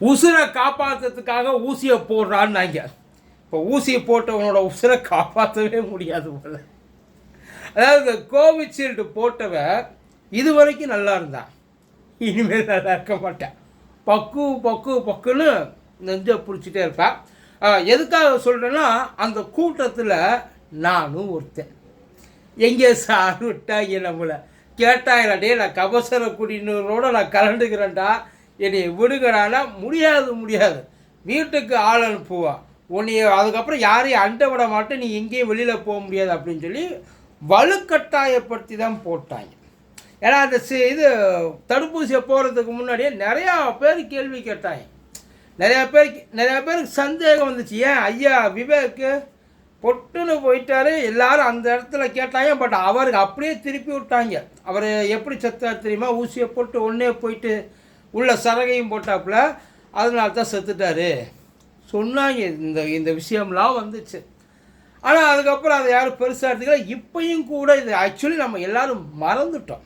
உசுரை காப்பாற்றுறதுக்காக ஊசியை போடுறான்னாங்க இப்போ ஊசியை போட்டவனோட உசுரை காப்பாற்றவே முடியாது போல. அதாவது இந்த கோவிஷீல்டு போட்டவன் இது வரைக்கும் நல்லா இருந்தான். இனிமேல் நல்லா இருக்க மாட்டேன். பக்கு பக்கு பக்குன்னு நெஞ்சை பிடிச்சிட்டே இருப்பேன். எதுக்காக சொல்கிறேன்னா அந்த கூட்டத்தில் நானும் ஒருத்தன். எங்கே சார் விட்டாங்க நம்மளை கேட்டாங்கடே நான் கபசர குடிநீரோட நான் கலண்டுக்கிறேன்டா என்னை விடுகிறானா? முடியாது முடியாது. வீட்டுக்கு ஆள் அனுப்புவா உன்னைய அதுக்கப்புறம் யாரையும் அண்டை விட மாட்டேன். நீ எங்கேயும் வெளியில் போக முடியாது அப்படின்னு சொல்லி வலுக்கட்டாயப்படுத்தி தான் போட்டாங்க. ஏன்னா அந்த சி- இது தடுப்பூசியை போகிறதுக்கு முன்னாடியே நிறையா பேர் கேள்வி கேட்டாங்க. நிறையா பேருக்கு நிறையா பேருக்கு சந்தேகம் வந்துச்சு. ஏன் ஐயா விவேக்கு பொட்டுன்னு போயிட்டாரு. எல்லாரும் அந்த இடத்துல கேட்டாங்க. பட் அவருக்கு அப்படியே திருப்பி விட்டாங்க. அவர் எப்படி செத்தார் தெரியுமா? ஊசியை போட்டு ஒன்றே போயிட்டு உள்ள சரகையும் போட்டாப்புல அதனால தான் செத்துட்டார். சொன்னாங்க இந்த இந்த விஷயம்லாம் வந்துச்சு. ஆனால் அதுக்கப்புறம் அதை யாரும் பெருசாக எடுத்துக்கல. இப்போயும் கூட இது ஆக்சுவலி நம்ம எல்லாரும் மறந்துட்டோம்.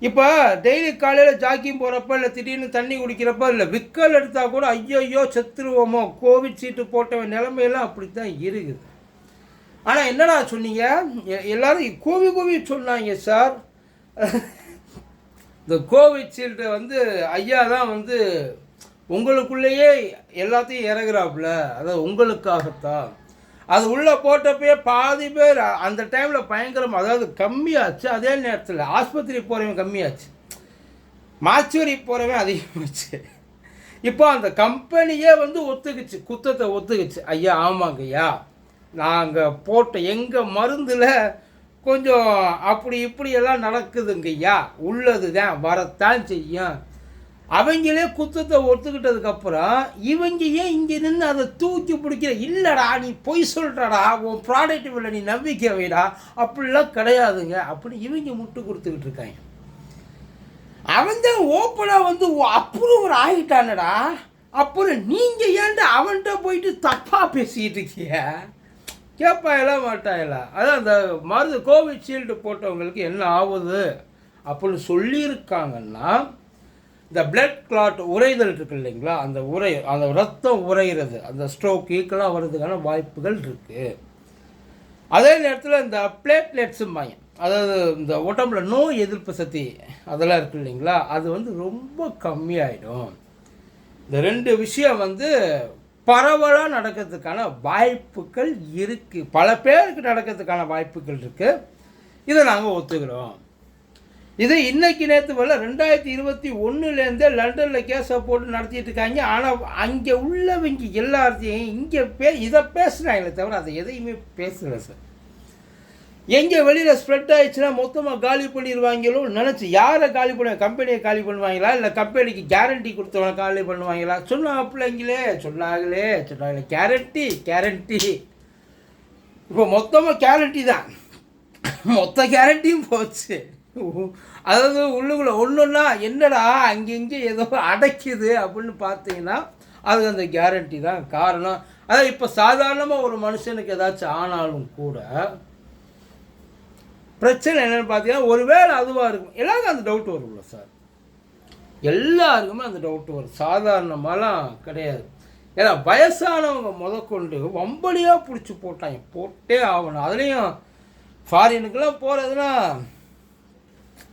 இப்போ டெய்லி காலையில் ஜாக்கிங் போகிறப்ப இல்லை திடீர்னு தண்ணி குடிக்கிறப்ப இல்லை விக்கல் எடுத்தால் கூட ஐயோயோ செத்துருவோமோ கோவிட் சீட்டு போட்டவன் நிலைமையெல்லாம் அப்படி தான் இருக்குது. ஆனால் என்னடா சொன்னீங்க? எ- எல்லாரும் கூவி கூவி சொன்னாங்க சார் இந்த கோவிஷீல்டு வந்து ஐயா தான் வந்து உங்களுக்குள்ளேயே எல்லாத்தையும் இறங்குறாப்புல அதாவது உங்களுக்காகத்தான். அது உள்ளே போட்டப்பயே பாதி பேர் அந்த டைமில் பயங்கரம் அதாவது கம்மியாச்சு. அதே நேரத்தில் ஆஸ்பத்திரி போகிறவன் கம்மியாச்சு. மாச்சுவரி போகிறவன் அதிகமாச்சு. இப்போ அந்த கம்பெனியே வந்து ஒத்துக்குச்சு. குத்தத்தை ஒத்துக்குச்சு. ஐயா ஆமாங்க ஐயா நாங்கள் போட்ட எங்கள் மருந்தில் கொஞ்சம் அப்படி இப்படியெல்லாம் நடக்குதுங்கய்யா. உள்ளது தான் வரத்தான் செய்யும். அவங்களே குத்தத்தை ஒத்துக்கிட்டதுக்கப்புறம் இவங்க ஏன் இங்கே நின்று அதை தூக்கி பிடிக்கிற? இல்லைடா நீ பொய் சொல்கிறடா உன் ப்ராடக்ட் மேலே நீ நம்பிக்கை வைடா. அப்படிலாம் கிடையாதுங்க. அப்படின்னு இவங்க முட்டு கொடுத்துக்கிட்டு இருக்காங்க. அவன் தான் ஓப்பனாக வந்து அப்ரூவர் ஆகிட்டானடா. அப்புறம் நீங்கள் ஏன்டா அவன்கிட்ட போயிட்டு தப்பாக பேசிக்கிட்டு இருக்கிய? கேட்பாயெல்லாம் மாட்டாயலா அதான் அந்த மருந்து கோவிஷீல்டு போட்டவங்களுக்கு என்ன ஆகுது அப்படின்னு சொல்லியிருக்காங்கன்னா இந்த பிளட் கிளாட் உறைதல் இருக்கு இல்லைங்களா? அந்த உரை அந்த ரத்தம் உறையிறது அந்த ஸ்ட்ரோக் ஈக்கெல்லாம் வர்றதுக்கான வாய்ப்புகள் இருக்குது அதே நேரத்தில் இந்த பிளேட்லெட்ஸும்பாங்க அதாவது இந்த உடம்புல நோய் எதிர்ப்பு சக்தி அதெல்லாம் இருக்கு இல்லைங்களா? அது வந்து ரொம்ப கம்மியாயிடும். இந்த ரெண்டு விஷயம் வந்து பரவலாக நடக்கிறதுக்கான வாய்ப்புகள் இருக்குது பல பேருக்கு நடக்கிறதுக்கான வாய்ப்புகள் இருக்குது இதை நாங்கள் ஒத்துக்கிறோம். இது இன்றைக்கி நேற்று வரல ரெண்டாயிரத்தி இருபத்தி ஒன்றுலேருந்தே லண்டனில் கேஸை போட்டு நடத்திட்டு இருக்காங்க. ஆனால் அங்கே உள்ளவங்க எல்லாத்தையும் இங்கே பே இதை பேசுகிறாங்களே தவிர அதை எதையுமே பேசலை சார். எங்கே வெளியில் ஸ்ப்ரெட் ஆயிடுச்சுன்னா மொத்தமாக காலி பண்ணிடுவாங்களோ நினச்சி யாரை காலி பண்ணுவாங்க கம்பெனியை காலி பண்ணுவாங்களா? இல்லை கம்பெனிக்கு கேரண்டி கொடுத்தவங்க காலி பண்ணுவாங்களா? சொன்னா பிள்ளைங்களே சொன்னாங்களே சொன்னாங்களே. கேரண்டி கேரண்டி இப்போ மொத்தமாக கேரண்டி தான். மொத்த கேரண்டியும் போச்சு. அதாவது உள்ளுக்குள்ள ஒன்றுன்னா என்னடா அங்கங்கே ஏதோ அடைக்குது அப்படின்னு பார்த்தீங்கன்னா அது அந்த கேரண்டி தான் காரணம். அதாவது இப்போ சாதாரணமாக ஒரு மனுஷனுக்கு ஏதாச்சும் ஆனாலும் கூட பிரச்சனை என்னென்னு பார்த்தீங்கன்னா ஒருவேளை அதுவாக இருக்கும். எல்லாருக்கும் அந்த டவுட் வரும்ல சார் எல்லாருக்குமே அந்த டவுட் வரும். சாதாரணமாலாம் கிடையாது. ஏன்னா வயசானவங்க முதற்கொண்டு வம்படியாக பிடிச்சி போட்டாங்க. போட்டே ஆகணும். அதுலேயும் ஃபாரினுக்கெல்லாம் போகிறதுனா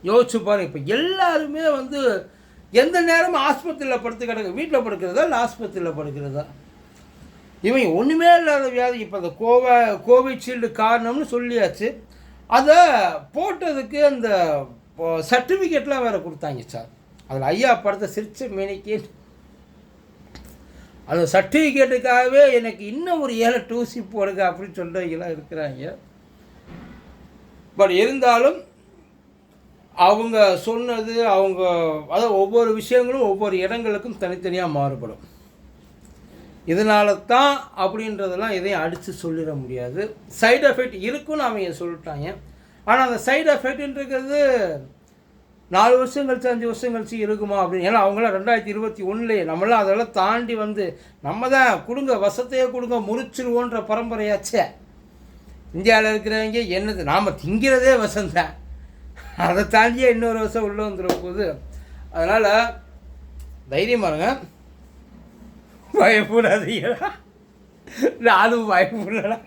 யோசிச்சு பாருங்க. இப்போ எல்லாருமே வந்து எந்த நேரமும் ஆஸ்பத்திரியில் படுத்து கிடக்கு. வீட்டில் படுக்கிறதா இல்லை ஆஸ்பத்திரியில் படுக்கிறதா? இவங்க ஒன்றுமே இல்லாத வியாதி. இப்போ அந்த கோவ கோவிஷீல்டு காரணம்னு சொல்லியாச்சு. அதை போட்டதுக்கு அந்த சர்டிஃபிகேட்லாம் வேறு கொடுத்தாங்க சார் அதில் ஐயா படத்தை சிரிச்ச மேனிக்கு. அந்த சர்டிஃபிகேட்டுக்காகவே எனக்கு இன்னும் ஒரு ஏழை டூசி போடுங்க அப்படின்னு சொல்கிறவங்களாம் இருக்கிறாங்க. பட் இருந்தாலும் அவங்க சொன்னது அவங்க அதாவது ஒவ்வொரு விஷயங்களும் ஒவ்வொரு இடங்களுக்கும் தனித்தனியாக மாறுபடும். இதனால தான் அப்படின்றதெல்லாம் எதையும் அடித்து சொல்லிட முடியாது. சைடு எஃபெக்ட் இருக்குன்னு அவங்க சொல்லிட்டாங்க. ஆனால் அந்த சைடு எஃபெக்ட்ன்றது நாலு வருஷம் கழிச்சு அஞ்சு வருஷம் கழிச்சு இருக்குமா அப்படின்னு. ஏன்னா அவங்களாம் ரெண்டாயிரத்தி இருபத்தி ஒன்றுலேயே நம்மளாம் அதெல்லாம் தாண்டி வந்து நம்ம தான் கொடுங்க வசத்தையே கொடுங்க முறிச்சிருவோன்ற பரம்பரையாச்சே. இந்தியாவில் இருக்கிறவங்க என்னது? நாம் திங்கிறதே வசந்தான். அதை தாண்டியே இன்னொரு வருஷம் உள்ளே வந்துடும் போது. அதனால் தைரியமாக இருங்க பயப்படாதீங்களா நானும் பயப்படலடா.